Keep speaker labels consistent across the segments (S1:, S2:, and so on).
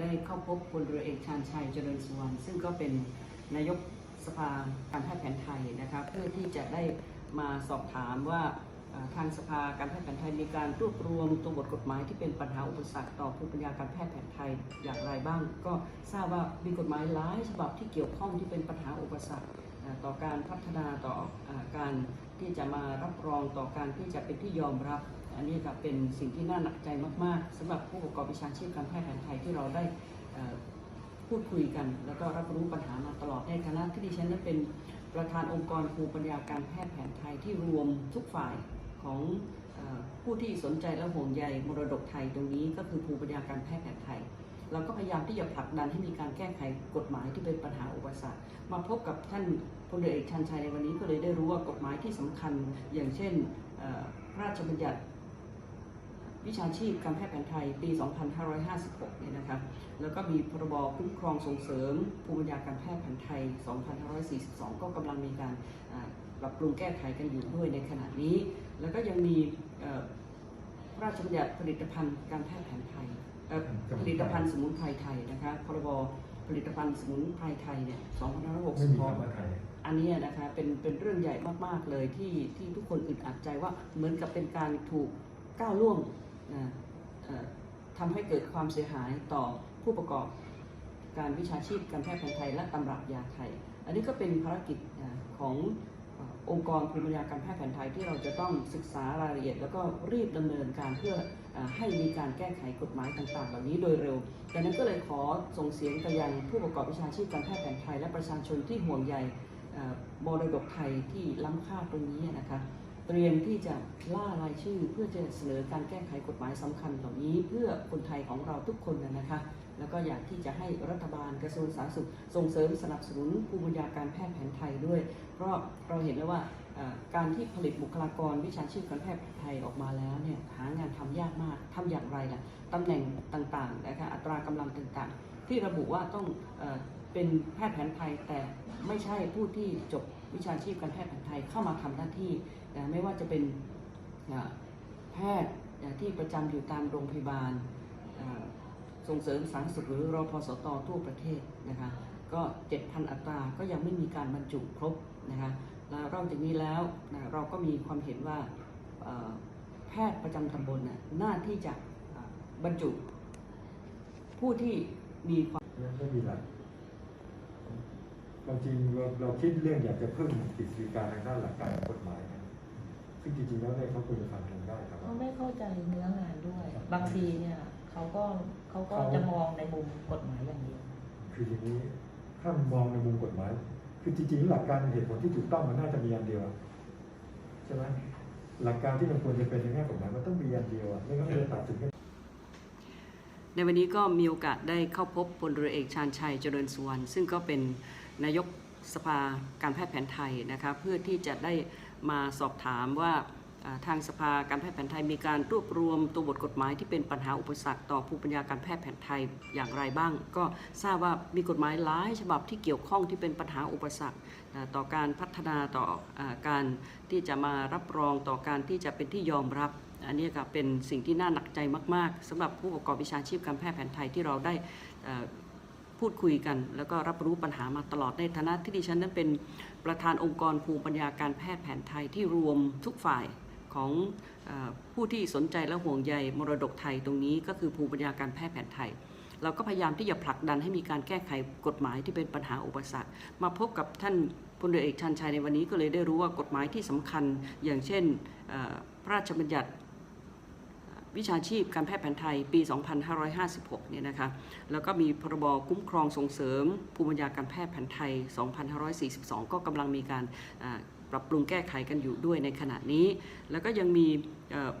S1: ได้เข้าพบพลเรือเอกชาญชัยเจริญสุวรรณซึ่งก็เป็นนายกสภาการแพทย์แผนไทยนะครับเพื่อที่จะได้มาสอบถามว่าทางสภาการแพทย์แผนไทยมีการรวบรวมตัวบทกฎหมายที่เป็นปัญหาอุปสรรคต่อภูมิปัญญาการแพทย์แผนไทยอย่างไรบ้าง ก็ทราบว่ามีกฎหมายหลายฉบับที่เกี่ยวข้องที่เป็นปัญหาอุปสรรคต่อการพัฒนาต่อการที่จะมารับรองต่อการที่จะเป็นที่ยอมรับ อันนี้ก็เป็นสิ่งที่น่าหนักใจมาก ๆสำหรับผู้ประกอบวิชาชีพการแพทย์แผนไทยที่เราได้พูดคุยกัน แล้วก็รับรู้ปัญหามาตลอดในฐานะที่ดิฉันนั้นเป็นประธานองค์กรภูปัญญาการแพทย์แผนไทยที่รวมทุกฝ่ายของผู้ที่สนใจและห่วงใยมรดกไทยตรงนี้ก็คือภูมิปัญญาการแพทย์แผนไทย เราก็พยายามที่จะผลักดันให้มีการแก้ไขกฎหมายที่เป็นปัญหาอุปสรรคมาพบกับท่านพลเรือเอกชันชัยในวันนี้ก็เลยได้รู้ว่ากฎหมายที่สำคัญ อย่างเช่นพระราชบัญญัติ วิชาชีพการแพทย์แผนไทยปี 2556 เนี่ยนะครับแล้วก็มีพรบคุ้มครองส่งเสริมภูมิปัญญาการแพทย์แผนไทย 2542 ก็กำลังมีการอ่าปรับปรุงแก้ไขกันอยู่ด้วยในขณะนี้ แล้วก็ยังมีเอ่อพระราชบัญญัติผลิตภัณฑ์การแพทย์แผนไทยเอ่อผลิตภัณฑ์สมุนไพรไทยนะคะ พรบผลิตภัณฑ์สมุนไพรไทยเนี่ย
S2: ไม่มี
S1: 2562
S2: คำว่าไทย
S1: อันนี้นะคะ เป็น เป็นเรื่องใหญ่มาก ๆ เลยที่ ที่ทุกคนอึดอัดใจว่าเหมือนกับเป็นการถูกก้าวล่วงนะเอ่อ ทำให้เกิดความเสียหายต่อผู้ประกอบการวิชาชีพการแพทย์แผนไทยและตำรับยาไทย อันนี้ก็เป็นภารกิจขององค์กรภูมิปัญญาการแพทย์แผนไทยที่เราจะต้องศึกษารายละเอียด แล้วก็รีบดำเนินการเพื่ออให้มีการแก้ไขกฎหมายต่างๆ เหล่านี้โดยเร็วดังนั้นก็เลยขอส่งเสียงไปยังผู้ประกอบวิชาชีพการแพทย์แผนไทย และประชาชนที่ห่วงใยมรดกไทยที่ล้ำค่าตรงนี้นะคะ เตรียมที่จะล่ารายชื่อเพื่อจะเสนอการแก้ไขกฎหมายสำคัญเหล่านี้ เพื่อคนไทยของเราทุกคนนะคะ แล้วก็อยากที่จะให้รัฐบาลกระทรวงสาธารณสุข ส่งเสริมสนับสนุนภูมิปัญญาการแพทย์แผนไทยด้วย เพราะเราเห็นแล้วว่าการที่ผลิตบุคลากรวิชาชีพการแพทย์ไทยออกมาแล้วเนี่ยหางานทำยากมากทำอย่างไรล่ะตำแหน่งต่างๆนะคะอัตรากำลังต่างๆ ที่ระบุว่าต้องเอเป็นแพทย์แผนไทยแต่ไม่ใช่ผู้ที่จบวิชาชีพการแพทย์แผนไทยเข้ามาทำหน้าที่ นะไม่ว่าจะเป็นแพทย์ที่ประจำอยู่ตามโรงพยาบาลส่งเสริมสาธารณสุขหรือรอพสตทั่วประเทศนะคะก็ 7,000 อัตราก็ยังไม่มีการบรรจุครบนะคะแล้วนอกจากนี้แล้วนะเราก็มีความเห็นว่าแพทย์ประจำตำบลน่ะน่าที่จะบรรจุ ผู้ที่มีความ
S2: ไม่มีหลักเราจริงเราเราคิดเรื่องอยากจะเพิ่มกฤษฎีการทางด้านหลักการกฎหมายนะ ซึ่งจริงๆแล้วเนี่ยเขาควรจะทำกันได้ครับ
S3: เขาไม่เข้าใจเนื้องานด้วย บางทีเนี่ยเขาก็เขาก็จะมองในมุมกฎหมายอย่างเดียว
S2: คือทีนี้ถ้ามองในมุมกฎหมาย คือจริงๆหลักการเหตุผลที่ถูกต้องมันน่าจะมีอันเดียวอะใช่ไหมหลักการที่มันควรจะเป็นในแง่กฎหมายมันต้องมีอันเดียวอะไม่งั้นมันจะตัดสินกัน
S1: ในวันนี้ก็มีโอกาสได้เข้าพบพลเรือเอกชาญชัยเจริญสุวรรณซึ่งก็เป็นนายกสภาการแพทย์แผนไทยนะคะเพื่อที่จะได้ มาสอบถามว่าทางสภาการแพทย์แผนไทยมีการรวบรวมตัวบทกฎหมายที่เป็นปัญหาอุปสรรคต่อภูมิปัญญาการแพทย์แผนไทยอย่างไรบ้าง ก็ทราบว่ามีกฎหมายหลายฉบับที่เกี่ยวข้องที่เป็นปัญหาอุปสรรคต่อการพัฒนาต่ออการที่จะมารับรองต่อการที่จะเป็นที่ยอมรับอันนี้ก็เป็นสิ่งที่น่าหนักใจมาก ๆสำหรับผู้ประกอบวิชาชีพการแพทย์แผนไทยที่เราได้ พูดคุยกัน แล้วก็รับรู้ปัญหามาตลอดในฐานะที่ดิฉันนั้นเป็นประธานองค์กรภูมิปัญญาการแพทย์แผนไทยที่รวมทุกฝ่ายของผู้ที่สนใจและห่วงใยมรดกไทยตรงนี้ก็คือภูมิปัญญาการแพทย์แผนไทย เราก็พยายามที่จะผลักดันให้มีการแก้ไขกฎหมายที่เป็นปัญหาอุปสรรค มาพบกับท่านพลเรือเอกชันชัยในวันนี้ก็เลยได้รู้ว่ากฎหมายที่สำคัญ อย่างเช่นพระราชบัญญัติ วิชาชีพการแพทย์แผนไทยปี 2556 เนี่ยนะคะ แล้วก็มีพรบคุ้มครองส่งเสริมภูมิปัญญาการแพทย์แผนไทย 2542 ก็กำลังมีการอ่าปรับปรุงแก้ไขกันอยู่ด้วยในขณะนี้ แล้วก็ยังมีเอ่อ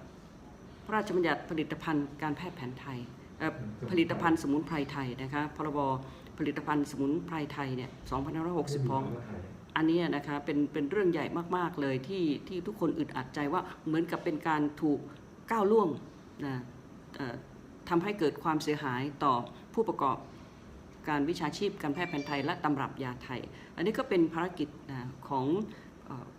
S1: พระราชบัญญัติผลิตภัณฑ์การแพทย์แผนไทยเอ่อผลิตภัณฑ์สมุนไพรไทยนะคะ พรบผลิตภัณฑ์สมุนไพรไทยเนี่ย 2562อันนี้นะคะเป็นเป็นเรื่องใหญ่มาก ๆ เลยที่ที่ทุกคนอึดอัดใจว่าเหมือนกับเป็นการถูกก้าวล่วง นะทำให้เกิดความเสียหายต่อผู้ประกอบการวิชาชีพการแพทย์แผนไทยและตำรับยาไทย อันนี้ก็เป็นภารกิจนะของ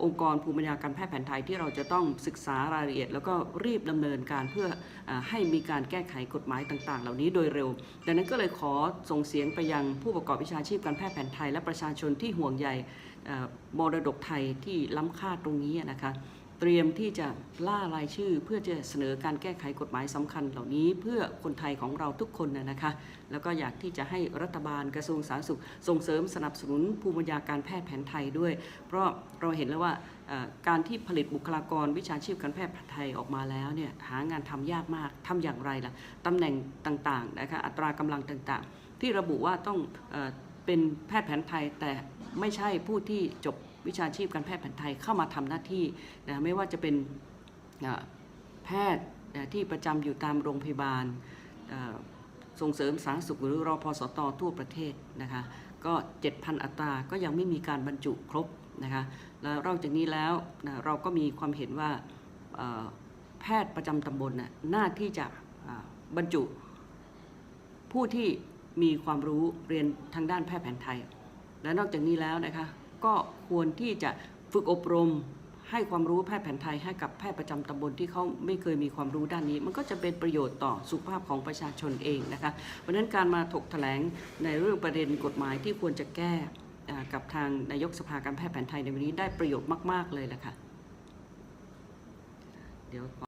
S1: องค์กรภูมิปัญญาการแพทย์แผนไทยที่เราจะต้องศึกษารายละเอียด แล้วก็รีบดำเนินการเพื่ออให้มีการแก้ไขกฎหมายต่าง ๆ เหล่านี้โดยเร็ว ดังนั้นก็เลยขอส่งเสียงไปยังผู้ประกอบวิชาชีพการแพทย์แผนไทย และประชาชนที่ห่วงใยมรดกไทยที่ล้ำค่าตรงนี้นะคะ เตรียมที่จะล่ารายชื่อ เพื่อจะเสนอการแก้ไขกฎหมายสำคัญเหล่านี้เพื่อคนไทยของเราทุกคนนะนะคะ แล้วก็อยากที่จะให้รัฐบาลกระทรวงสาธารณสุข ส่งเสริมสนับสนุนภูมิปัญญาการแพทย์แผนไทยด้วย เพราะเราเห็นแล้วว่าการที่ผลิตบุคลากรวิชาชีพการแพทย์แผนไทยออกมาแล้วเนี่ยหางานทำยากมากทำอย่างไรล่ะตำแหน่งต่างๆนะคะอัตรากำลังต่างๆ ที่ระบุว่าต้องเอเป็นแพทย์แผนไทยแต่ไม่ใช่ผู้ที่จบ วิชาชีพการแพทย์แผนไทยเข้ามาทำหน้าที่นะไม่ว่าจะเป็นแพทย์ที่ประจำอยู่ตามโรงพยาบาลส่งเสริมสาธารณสุขหรือรอพสตทั่วประเทศนะคะก็ 7,000 อัตราก็ยังไม่มีการบรรจุครบนะคะแล้วนอกจากนี้แล้วนะเราก็มีความเห็นว่าแพทย์ประจำตำบลน่ะน่าที่จะบรรจุ ผู้ที่มีความรู้เรียนทางด้านแพทย์แผนไทย และนอกจากนี้แล้วนะคะ ก็ควรที่จะฝึกอบรมให้ความรู้แพทย์แผนไทยให้กับแพทย์ประจำตำบลที่เขาไม่เคยมีความรู้ด้านนี้ มันก็จะเป็นประโยชน์ต่อสุขภาพของประชาชนเองนะคะเพราะนั้นการมาถกแถลงในเรื่องประเด็นกฎหมายที่ควรจะแก้กับทางนายกสภาการแพทย์แผนไทยในวันนี้ได้ประโยชน์มาก ๆ เลยแหละค่ะเดี๋ยวขอ